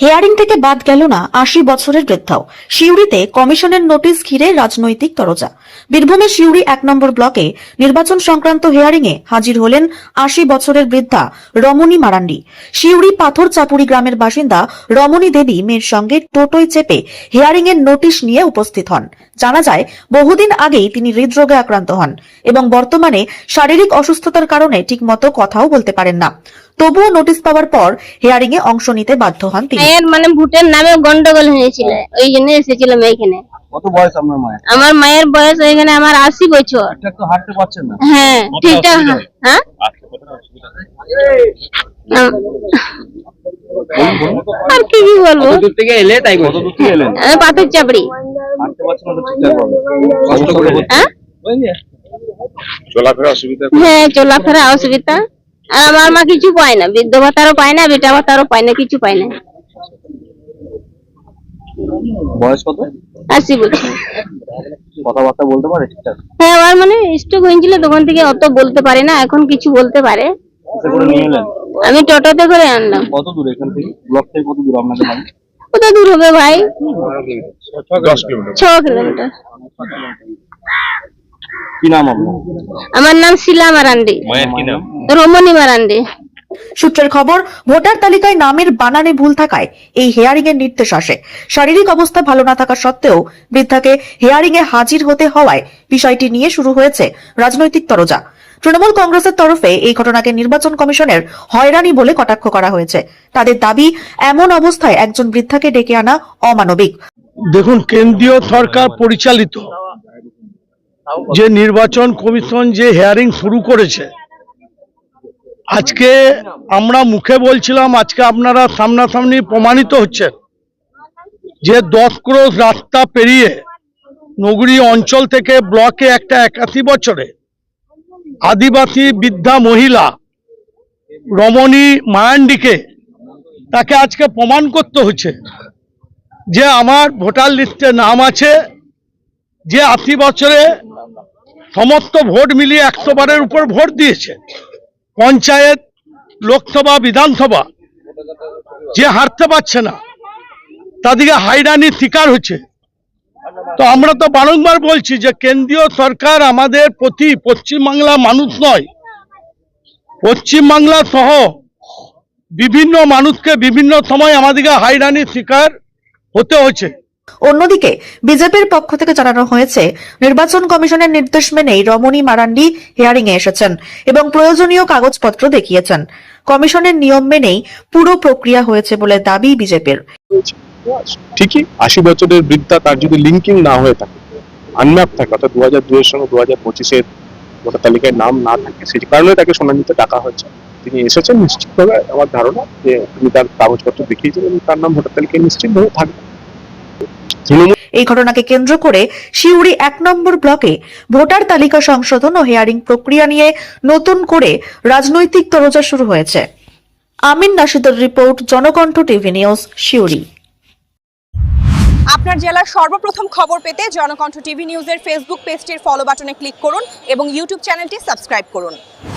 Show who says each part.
Speaker 1: Hearing থেকে বাদ গেল না আশি বছরের বৃদ্ধাও। সিউড়িতে কমিশনের নোটিশ ঘিরে রাজনৈতিক তরজা। বীরভূমের সিউড়ি এক নম্বর ব্লকে নির্বাচন সংক্রান্ত হেয়ারিং এ হাজির হলেন আশি বছরের বৃদ্ধা রমণী মারান্ডি। সিউড়ি পাথর চাপুরি গ্রামের বাসিন্দা রমণী দেবী মেয়ের সঙ্গে টোটোয় চেপে হেয়ারিং এর নোটিশ নিয়ে উপস্থিত হন। জানা যায়, বহুদিন আগেই তিনি হৃদরোগে আক্রান্ত হন এবং বর্তমানে শারীরিক অসুস্থতার কারণে ঠিকমতো কথাও বলতে পারেন না। তবুও নোটিশ পাওয়ার পর হেয়ারিং এ অংশ নিতে বাধ্য হন তিনি।
Speaker 2: মায়ের মানে ভোটের নামে গন্ডগোল হয়েছিল। ওই জন্য এসেছিলাম এইখানে।
Speaker 3: কত বয়স আপনার মায়ের?
Speaker 2: আমার মায়ের বয়স এখানে আমার আশি বছর।
Speaker 3: ঠিকঠাক তো হাঁটতে পারছেন না।
Speaker 2: হ্যাঁ ঠিকঠাক হ্যাঁ? আর কি কি বলব
Speaker 3: দূর থেকে এলে তাই কত দূর থেকে এলেন?
Speaker 2: পাথর চাপড়ি।
Speaker 3: হাঁটতে পারছেন না ঠিকঠাক কষ্ট করে
Speaker 2: হ্যাঁ?
Speaker 3: চলাফেরা অসুবিধা
Speaker 2: হ্যাঁ চলাফেরা অসুবিধা। আর আমার মা কিছু পায় না বৃদ্ধ ভাতারও পায় না বেটা ভাতারও পায় না কিছু পায় না।
Speaker 3: বয়স কত?
Speaker 2: আশি
Speaker 3: কথাবার্তা বলতে পারে ঠিকঠাক?
Speaker 2: হ্যাঁ আমার মানে স্ট্রোক হয়েছিল তখন থেকে অত বলতে পারে না এখন কিছু বলতে পারে। আমি টোটোতে করে আনলাম।
Speaker 3: কত দূর এখান থেকে? ব্লক থেকে কত দূর আপনাদের বাড়ি?
Speaker 2: কত দূর হবে ভাই।
Speaker 3: দশ কিলোমিটার।
Speaker 2: ছ কিলোমিটার।
Speaker 3: কি নাম আপনার?
Speaker 2: আমার নাম শিলা মারান্ডি।
Speaker 3: মায়ের কি নাম?
Speaker 2: রমণী মারান্ডি।
Speaker 1: সূত্রের খবর, ভোটার তালিকায় নামের বানানে ভুল থাকায় এই হেয়ারিং এর নির্দেশ আসে। শারীরিক অবস্থা ভালো না থাকা সত্ত্বেও বৃদ্ধাকে হেয়ারিং এ হাজির হতে হওয়ায় বিষয়টি নিয়ে শুরু হয়েছে রাজনৈতিক তরজা। তৃণমূল কংগ্রেসের তরফে এই ঘটনাকে নির্বাচন কমিশনের হয়রানি বলে কটাক্ষ করা হয়েছে। তাদের দাবি, এমন অবস্থায় একজন বৃদ্ধাকে ডেকে আনা অমানবিক।
Speaker 4: দেখুন, কেন্দ্রীয় সরকার পরিচালিত যে নির্বাচন কমিশন যে হেয়ারিং শুরু করেছে আজকে আমরা মুখে বলছিলাম, আজকে আপনারা সামনাসামনি প্রমাণিত হচ্ছেন যে দশ ক্রোশ রাস্তা পেরিয়ে নগরী অঞ্চল থেকে ব্লকে একটা একাশি বছরে আদিবাসী বৃদ্ধা মহিলা রমণী মায়ান্ডিকে তাকে আজকে প্রমাণ করতে হচ্ছে যে আমার ভোটার লিস্টে নাম আছে যে আশি বছরে সমস্ত ভোট মিলিয়ে একশো বারের উপর ভোট দিয়েছে। পঞ্চায়েত, লোকসভা, বিধানসভা যে হারতে পারছে না, তাদেরকে হাইরানির শিকার হচ্ছে। তো আমরা তো বারংবার বলছি যে কেন্দ্রীয় সরকার আমাদের প্রতি পশ্চিমবাংলা মানুষ নয়। পশ্চিমবাংলা সহ বিভিন্ন মানুষকে বিভিন্ন সময় আমাদেরকে হাইরানির শিকার হতে হচ্ছে
Speaker 1: অন্যদিকে, বিজেপির পক্ষ থেকে জানানো হয়েছে, নির্বাচন কমিশনের নির্দেশ মেনেই রমণী মারান্ডি হিয়ারিং এ এসেছেন এবং প্রয়োজনীয় কাগজপত্র দেখিয়েছেন। কমিশনের নিয়ম মেনেই পুরো প্রক্রিয়া হয়েছে বলে দাবি বিজেপির।
Speaker 5: ঠিকই, আশি বছরের বৃদ্ধা তার যদি লিঙ্কিং না হয়ে থাকে আনম্যাপ থাকে, অর্থাৎ দু হাজার দুইয়ের সঙ্গে দু হাজার পঁচিশের ভোটার তালিকায় নাম না থাকে, সেই কারণে তাকে শুনানিতে ডাকা হয়েছে। তিনি এসেছেন, নিশ্চিতভাবে আমার ধারণা যে তিনি তার কাগজপত্র দেখিয়েছেন এবং তার নাম ভোটার তালিকায় নিশ্চিতভাবে থাকবে।
Speaker 1: এই ঘটনাকে কেন্দ্র করে শিউড়ি এক নম্বর ব্লকে ভোটার তালিকা সংশোধন ও হেয়ারিং প্রক্রিয়া নিয়ে নতুন করে রাজনৈতিক তরজা শুরু হয়েছে। Amin নাশিদের report Janakantha TV news Siuri
Speaker 6: আপনার জেলার সর্বপ্রথম খবর পেতে জনকণ্ঠ টিভি নিউজের ফেসবুক পেজটির ফলো বাটনে ক্লিক করুন এবং ইউটিউব চ্যানেলটি সাবস্ক্রাইব করুন।